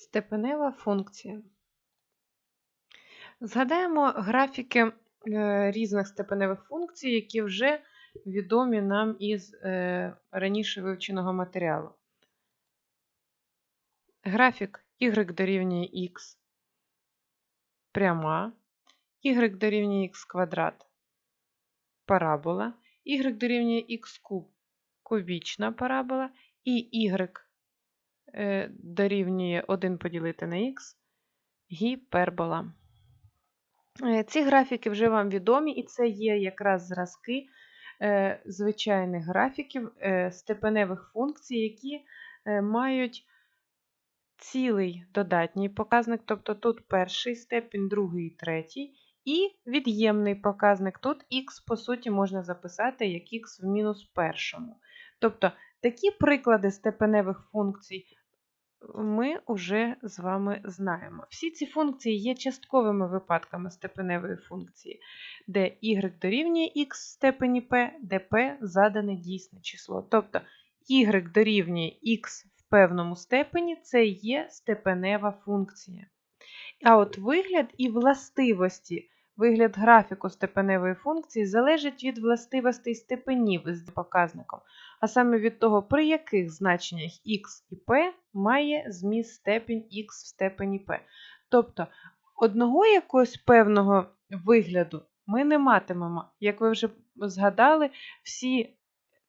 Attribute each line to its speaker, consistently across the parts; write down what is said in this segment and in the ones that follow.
Speaker 1: Степенева функція. Згадаємо графіки е, різних степеневих функцій, які вже відомі нам із е, раніше вивченого матеріалу. Графік y дорівнює x пряма, y дорівнює x квадрат парабола, y дорівнює x куб кубічна парабола і y дорівнює 1 поділити на х гіпербола. Е, ці графіки вже вам відомі, і це є якраз зразки е, звичайних графіків степеневих функцій, які мають цілий додатній показник, тобто тут перший степінь, другий третій, і від'ємний показник. Тут х, по суті, можна записати як х в мінус першому. Тобто такі приклади степеневих функцій ми вже з вами знаємо. Всі ці функції є частковими випадками степеневої функції, де y дорівнює x в степені p, де p задане дійсне число. Тобто y дорівнює x в певному степені це є степенева функція. А от вигляд і властивості Вигляд графіку степеневої функції залежить від властивостей степенів з показником, а саме від того, при яких значеннях х і p має зміст степінь х в степені p. Тобто одного якогось певного вигляду ми не матимемо. Як ви вже згадали, всі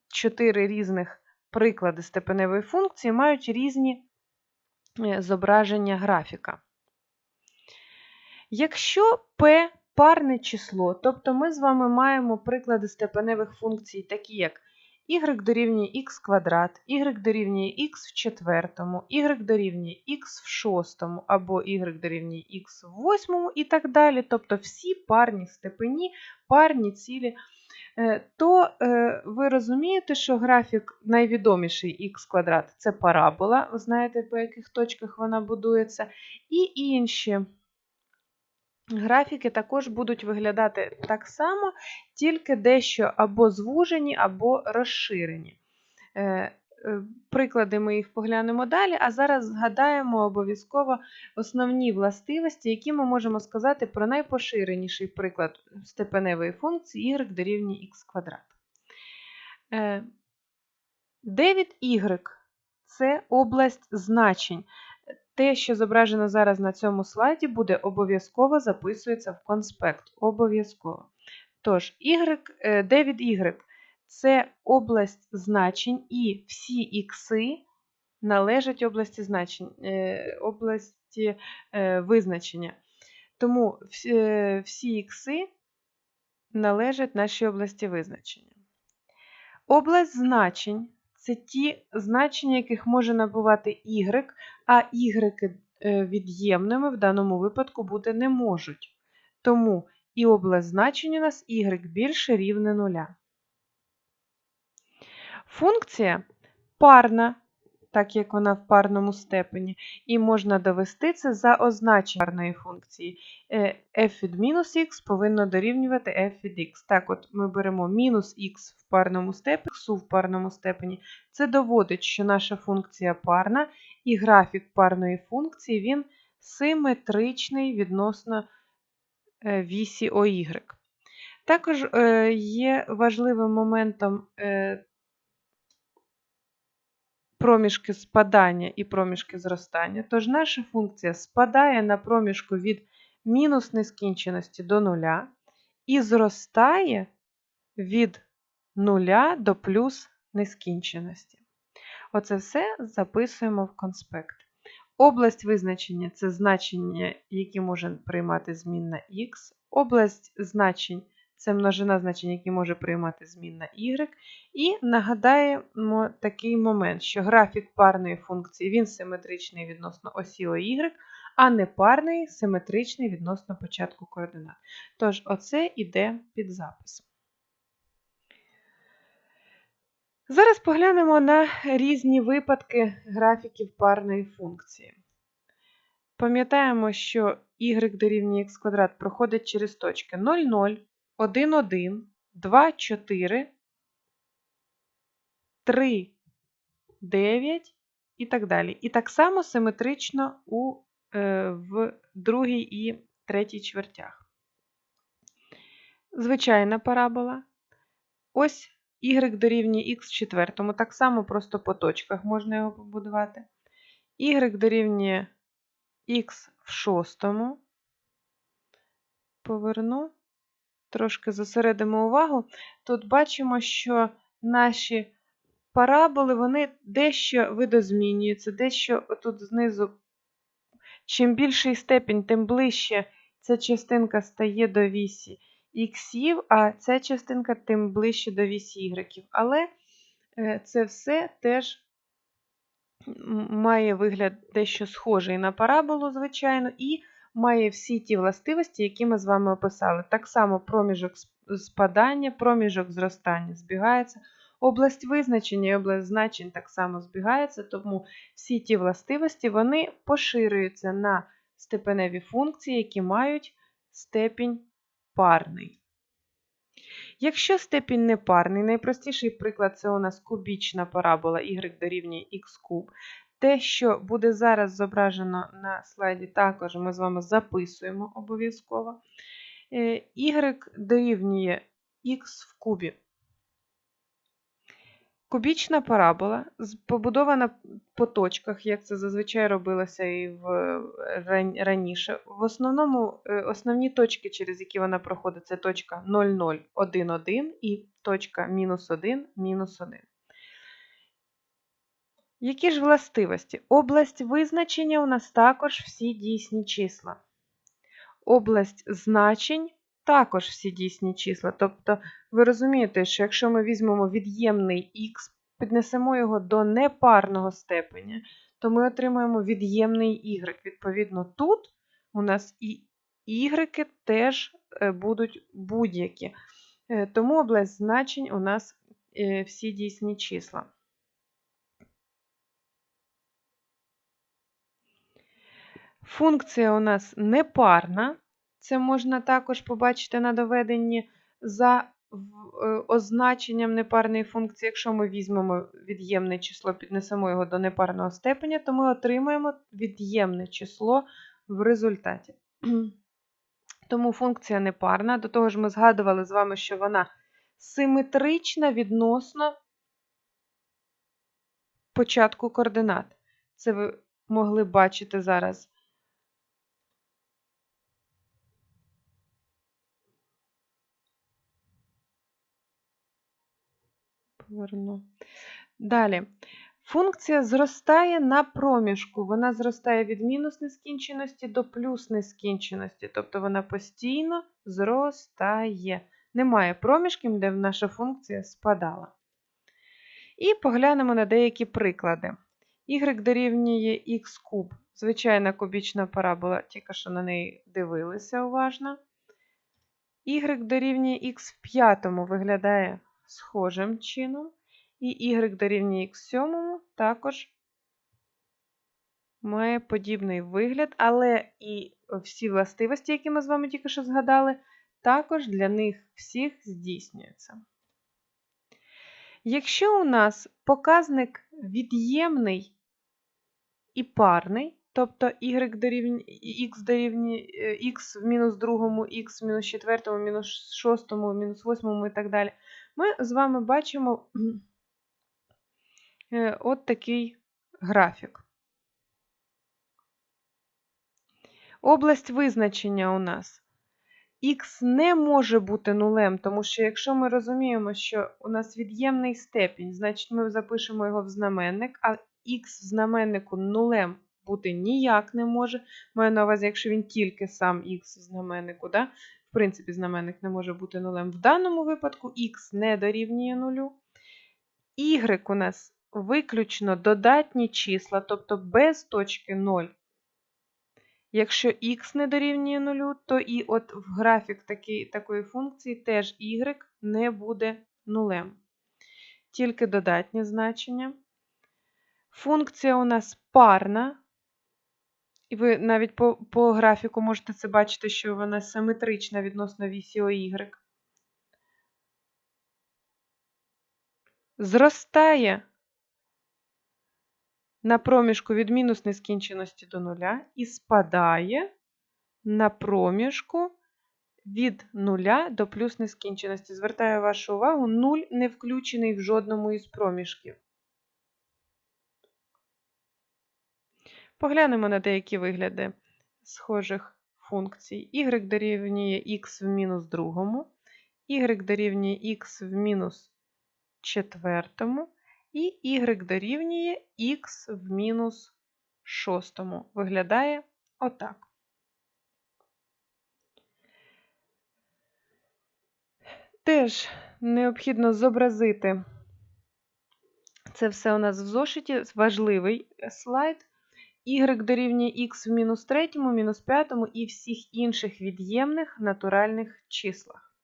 Speaker 1: чотири різних приклади степеневої функції мають різні е, зображення графіка. Якщо p парне число, тобто ми з вами маємо приклади степеневих функцій, такі як y дорівнює х квадрат, y дорівнює х в четвертому, y дорівнює х в шостому, або y дорівнює х в восьмому і так далі. Тобто всі парні степені, парні цілі. Е, то е, ви розумієте, що графік найвідоміший х квадрат це парабола, ви знаєте, по яких точках вона будується, і інші. Графіки також будуть виглядати так само, тільки дещо або звужені, або розширені. Е, е, приклади ми їх поглянемо далі, а зараз згадаємо обов'язково основні властивості, які ми можемо сказати про найпоширеніший приклад степеневої функції y дорівнює х квадрат. 9y це область значень те, що зображено зараз на цьому слайді, буде обов'язково записується в конспект. Обов'язково. Тож, y, 9y е, це область значень, і всі ікси належать області значень, е, області е, визначення. Тому всі ікси належать нашій області визначення. Область значень це ті значення, яких може набувати y, а y е, від'ємними в даному випадку бути не можуть. Тому і область значень у нас y більше рівне нуля. Функція парна так як вона в парному степені, і можна довести це за означенням парної функції. Е, f від мінус х повинно дорівнювати f від x. Так, от ми беремо мінус х в парному степені, x в парному степені. Це доводить, що наша функція парна, і графік парної функції він симетричний відносно е, вісі ОY. Також е, є важливим моментом проміжки спадання і проміжки зростання. Тож наша функція спадає на проміжку від мінус нескінченості до нуля і зростає від нуля до плюс нескінченості. Оце все записуємо в конспект. Область визначення це значення, які може приймати змінна х. Область значень це множина значень, які може приймати змінна y. І нагадаємо такий момент, що графік парної функції він симетричний відносно осі y, а не парний симетричний відносно початку координат. Тож, оце йде під запис. Зараз поглянемо на різні випадки графіків парної функції. Пам'ятаємо, що y дорівнює х квадрат проходить через точки 0, 0, 1, 1, 2, 4, 3, 9 і так далі. І так само симетрично у, е, в другій і третій чвертях. Звичайна парабола. Ось y дорівнює x в четвертому, так само просто по точках можна його побудувати. y дорівнює x в шостому. Поверну, трошки зосередимо увагу. Тут бачимо, що наші параболи вони дещо видозмінюються, дещо тут знизу. Чим більший степінь, тим ближче ця частинка стає до вісі іксів, а ця частинка тим ближче до вісі ігреків. Але е, це все теж має вигляд дещо схожий на параболу, звичайно, і має всі ті властивості, які ми з вами описали. Так само проміжок спадання, проміжок зростання збігається. Область визначення і область значень так само збігається, тому всі ті властивості вони поширюються на степеневі функції, які мають степінь парний. Якщо степінь непарний, найпростіший приклад це у нас кубічна парабола y дорівнює х куб. Те, що буде зараз зображено на слайді, також ми з вами записуємо обов'язково. Е, y дорівнює х в кубі. Кубічна парабола побудована по точках, як це зазвичай робилося і в, раніше. В основному е, основні точки, через які вона проходить, це точка 0, 0, 1, 1 і точка мінус 1, мінус 1. Які ж властивості? Область визначення у нас також всі дійсні числа. Область значень також всі дійсні числа. Тобто, ви розумієте, що якщо ми візьмемо від'ємний х, піднесемо його до непарного степеня, то ми отримаємо від'ємний y. Відповідно, тут у нас і y теж е, будуть будь-які. Е, тому область значень у нас е, всі дійсні числа. Функція у нас непарна, це можна також побачити на доведенні за е, означенням непарної функції. Якщо ми візьмемо від'ємне число, піднесемо його до непарного степеня, то ми отримаємо від'ємне число в результаті. Тому функція непарна. До того ж, ми згадували з вами, що вона симетрична відносно початку координат. Це ви могли бачити зараз поверну. Далі. Функція зростає на проміжку. Вона зростає від мінус нескінченості до плюс нескінченості. Тобто вона постійно зростає. Немає проміжків, де наша функція спадала. І поглянемо на деякі приклади. Y дорівнює х куб. Звичайна кубічна парабола, тільки що на неї дивилися уважно. Y дорівнює х в п'ятому виглядає схожим чином. І y дорівнює x7 також має подібний вигляд, але і всі властивості, які ми з вами тільки що згадали, також для них всіх здійснюються. Якщо у нас показник від'ємний і парний, тобто y дорівнює x дорівнює x в мінус другому, x в мінус четвертому, мінус шостому, мінус восьмому і так далі, ми з вами бачимо е, от такий графік. Область визначення у нас. Х не може бути нулем, тому що якщо ми розуміємо, що у нас від'ємний степінь, значить ми запишемо його в знаменник, а х в знаменнику нулем бути ніяк не може. Маю на увазі, якщо він тільки сам х в знаменнику, да? В принципі, знаменник не може бути нулем. В даному випадку х не дорівнює нулю. Y у нас виключно додатні числа, тобто без точки 0. Якщо х не дорівнює нулю, то і от в графік такий, такої функції теж y не буде нулем. Тільки додатні значення. Функція у нас парна, і ви навіть по по графіку можете це бачити, що вона симетрична відносно вісі OY. Зростає на проміжку від мінус нескінченості до нуля і спадає на проміжку від нуля до плюс нескінченості. Звертаю вашу увагу, 0 не включений в жодному із проміжків. Поглянемо на деякі вигляди схожих функцій. y дорівнює x в мінус другому, y дорівнює x в мінус четвертому, і y дорівнює x в мінус шостому. Виглядає отак. Теж необхідно зобразити це все у нас в зошиті, важливий слайд. Y дорівнює x в мінус третьому, мінус п'ятому і всіх інших від'ємних натуральних числах.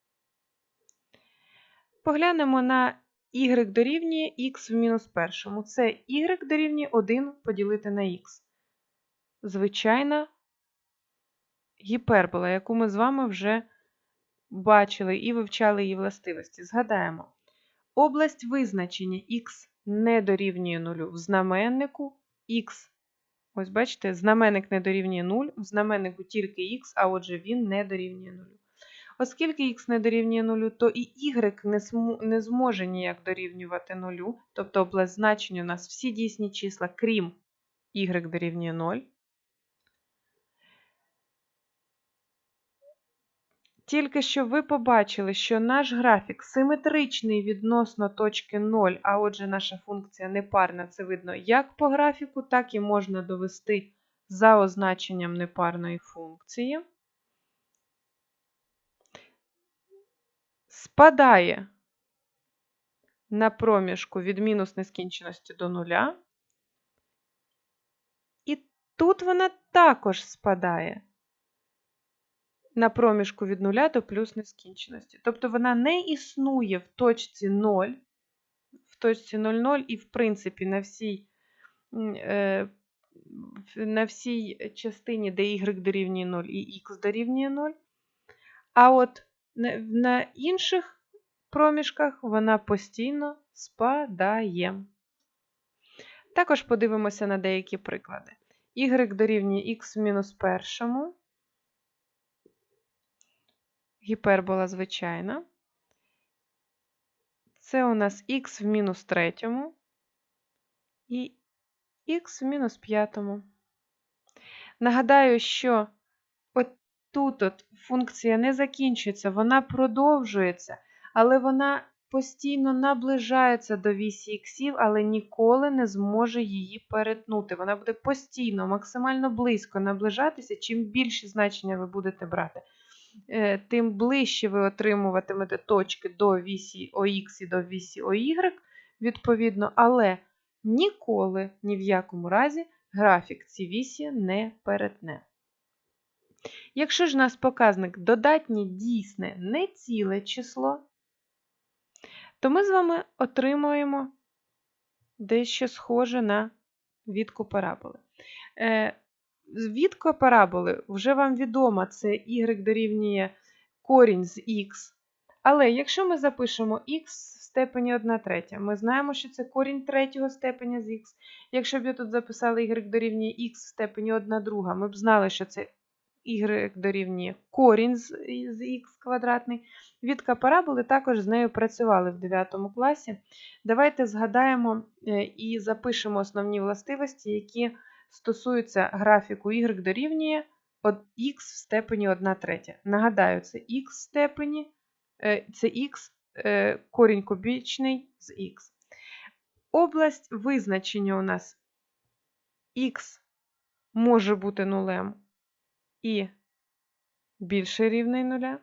Speaker 1: Поглянемо на y дорівнює x в мінус першому. Це y дорівнює 1 поділити на x. Звичайна гіпербола, яку ми з вами вже бачили і вивчали її властивості. Згадаємо, область визначення х не дорівнює 0 в знаменнику х. Ось бачите, знаменник не дорівнює 0, в знаменнику тільки х, а отже він не дорівнює 0. Оскільки х не дорівнює 0, то і y не, зможе ніяк дорівнювати 0, тобто область значення у нас всі дійсні числа, крім y дорівнює 0. Тільки що ви побачили, що наш графік симетричний відносно точки 0, а отже, наша функція непарна, це видно як по графіку, так і можна довести за означенням непарної функції. Спадає на проміжку від мінус нескінченості до нуля. І тут вона також спадає на проміжку від нуля до плюс нескінченості. Тобто вона не існує в точці 0, в точці 0,0 і, в принципі, на всій е, на всій частині, де y дорівнює 0 і x дорівнює 0. А от на, інших проміжках вона постійно спадає. Також подивимося на деякі приклади. y дорівнює x мінус першому гіпербола звичайна. Це у нас х в мінус третьому і х в мінус п'ятому. Нагадаю, що от тут от функція не закінчується, вона продовжується, але вона постійно наближається до вісі іксів, але ніколи не зможе її перетнути. Вона буде постійно, максимально близько наближатися, чим більше значення ви будете брати. Е, тим ближче ви отримуватимете точки до вісі ОХ і до вісі ОY, відповідно, але ніколи, ні в якому разі, графік ці вісі не перетне. Якщо ж у нас показник додатнє дійсне не ціле число, то ми з вами отримуємо дещо схоже на відку параболи. Відка параболи вже вам відома, це y дорівнює корінь з х. Але якщо ми запишемо х в степені 1 третя, ми знаємо, що це корінь третього степеня з х. Якщо б я тут записала y дорівнює х в степені 1 друга, ми б знали, що це y дорівнює корінь з, х квадратний. Відка параболи також з нею працювали в 9 класі. Давайте згадаємо е, і запишемо основні властивості, які стосується графіку y дорівнює х в степені 1 третя. Нагадаю, це х в степені, е, це х е, корінь кубічний з х. Область визначення у нас х може бути нулем і більше рівний нуля.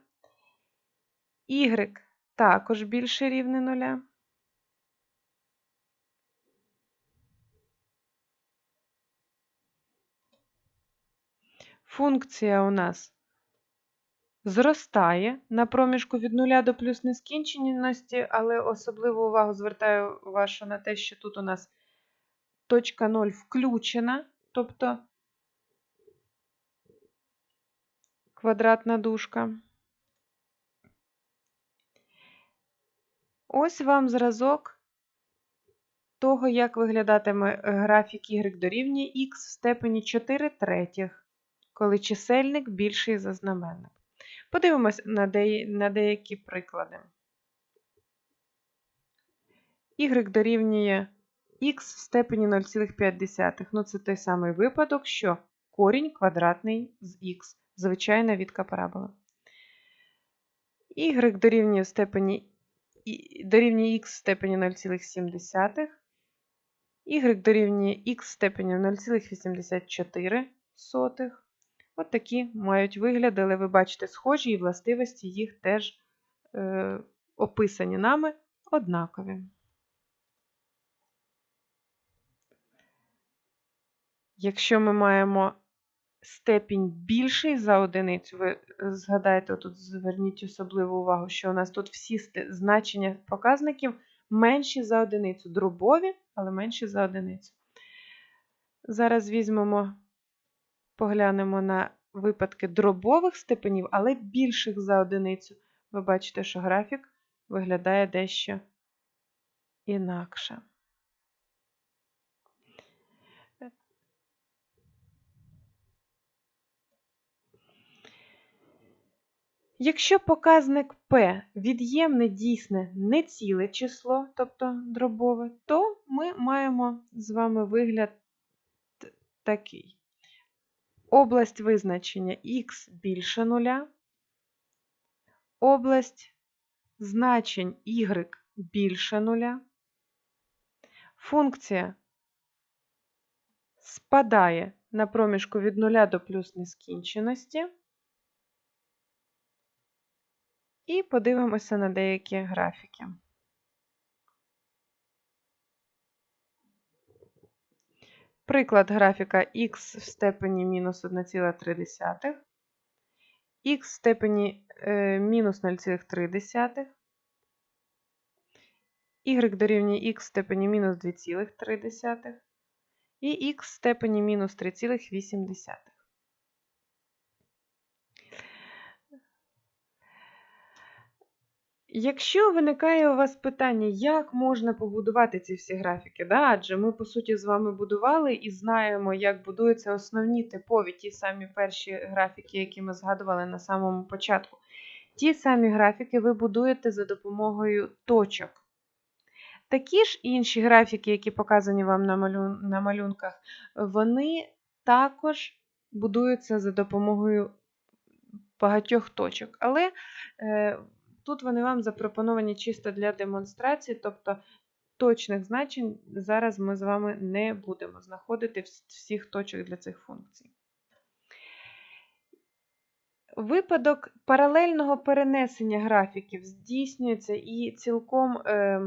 Speaker 1: Y також більше рівне нуля. Функція у нас зростає на проміжку від 0 до плюс нескінченості, але особливу увагу звертаю вашу на те, що тут у нас точка 0 включена, тобто квадратна дужка. Ось вам зразок того, як виглядатиме графік y дорівнює x в степені 4 третіх, коли чисельник більший за знаменник. Подивимось на, де... на деякі приклади. y дорівнює x в степені 0,5. Ну, це той самий випадок, що корінь квадратний з х, звичайна відка парабола. y дорівнює в степені дорівнює х в степені 0,7, y дорівнює х в степені 0,84. От такі мають вигляд, але ви бачите схожі і властивості їх теж е, описані нами однакові. Якщо ми маємо степінь більший за одиницю, ви згадаєте, тут зверніть особливу увагу, що у нас тут всі значення показників менші за одиницю. Дробові, але менші за одиницю. Зараз візьмемо, поглянемо на випадки дробових степенів, але більших за одиницю. Ви бачите, що графік виглядає дещо інакше. Якщо показник P від'ємне дійсне неціле число, тобто дробове, то ми маємо з вами вигляд такий. Область визначення х більше нуля, область значень y більше нуля, функція спадає на проміжку від нуля до плюс нескінченості. І подивимося на деякі графіки. Приклад графіка х в степені мінус 1,3, х в степені е, мінус 0,3, y дорівнює х в степені мінус 2,3 і х в степені мінус 3,8. Якщо виникає у вас питання, як можна побудувати ці всі графіки, да? адже ми, по суті, з вами будували і знаємо, як будуються основні типові ті самі перші графіки, які ми згадували на самому початку. Ті самі графіки ви будуєте за допомогою точок. Такі ж інші графіки, які показані вам на, малюн... на малюнках, вони також будуються за допомогою багатьох точок. Але е, Тут вони вам запропоновані чисто для демонстрації, тобто точних значень зараз ми з вами не будемо знаходити всіх точок для цих функцій. Випадок паралельного перенесення графіків здійснюється і цілком е,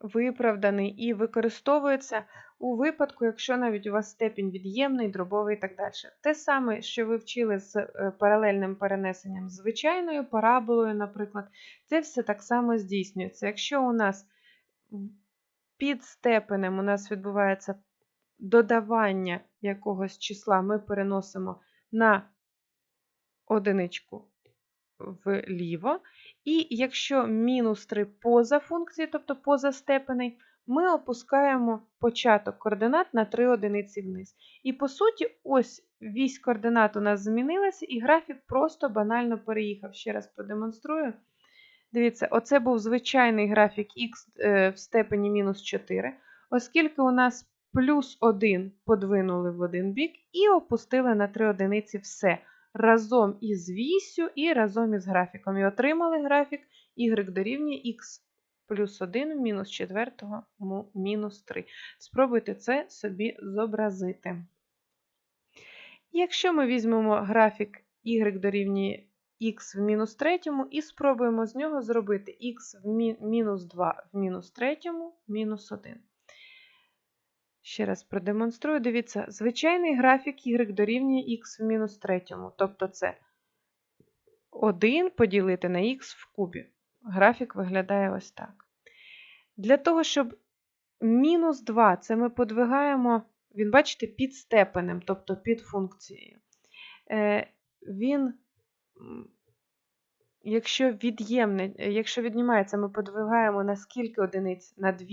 Speaker 1: виправданий і використовується у випадку, якщо навіть у вас степінь від'ємний, дробовий і так далі. Те саме, що ви вчили з е, паралельним перенесенням звичайною параболою, наприклад, це все так само здійснюється. Якщо у нас під степенем у нас відбувається додавання якогось числа, ми переносимо на одиничку вліво. І якщо мінус 3 поза функції, тобто поза степеней, ми опускаємо початок координат на 3 одиниці вниз. І по суті, ось вісь координат у нас змінилася, і графік просто банально переїхав. Ще раз продемонструю. Дивіться, оце був звичайний графік х е, в степені мінус 4, оскільки у нас плюс 1 подвинули в один бік і опустили на 3 одиниці все. Разом із вісю і разом із графіком. І отримали графік y дорівнює х плюс 1 мінус 4 мінус 3. Спробуйте це собі зобразити. Якщо ми візьмемо графік y дорівнює х в мінус 3 і спробуємо з нього зробити х в мінус 2 в мінус 3 мінус 1. Ще раз продемонструю. Дивіться, звичайний графік y дорівнює х в мінус 3. Тобто це 1 поділити на х в кубі графік виглядає ось так. Для того, щоб мінус 2 це ми подвигаємо, він, бачите, під степенем, тобто під функцією. Е, він якщо якщо віднімається, ми подвигаємо на скільки одиниць? На 2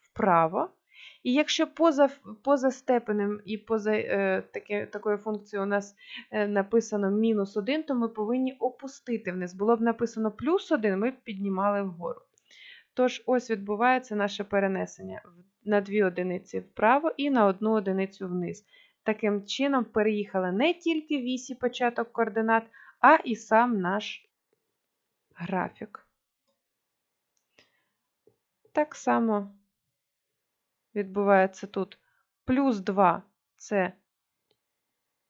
Speaker 1: вправо. І якщо поза, поза степенем і поза е, таке, такою функцією у нас е, написано мінус 1, то ми повинні опустити вниз. Було б написано плюс 1, ми б піднімали вгору. Тож, ось відбувається наше перенесення на 2 одиниці вправо і на 1 одиницю вниз. Таким чином, переїхали не тільки вісі початок координат, а і сам наш графік. Так само відбувається тут. Плюс 2 це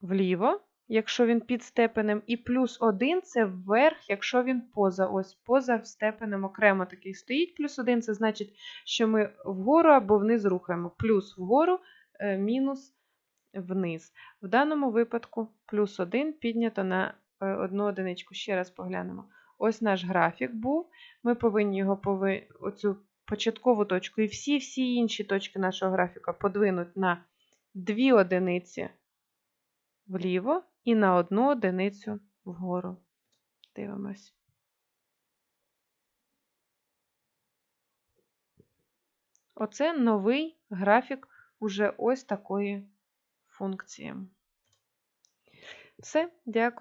Speaker 1: вліво, якщо він під степенем, і плюс 1 це вверх, якщо він поза ось поза степенем окремо такий стоїть. Плюс 1 це значить, що ми вгору або вниз рухаємо. Плюс вгору, е, мінус вниз. В даному випадку плюс 1 піднято на е, одну одиничку. Ще раз поглянемо. Ось наш графік був. Ми повинні його пови... оцю початкову точку і всі-всі інші точки нашого графіка подвинути на 2 одиниці вліво і на одну одиницю вгору. Дивимось. Оце новий графік уже ось такої функції. Все, дякую.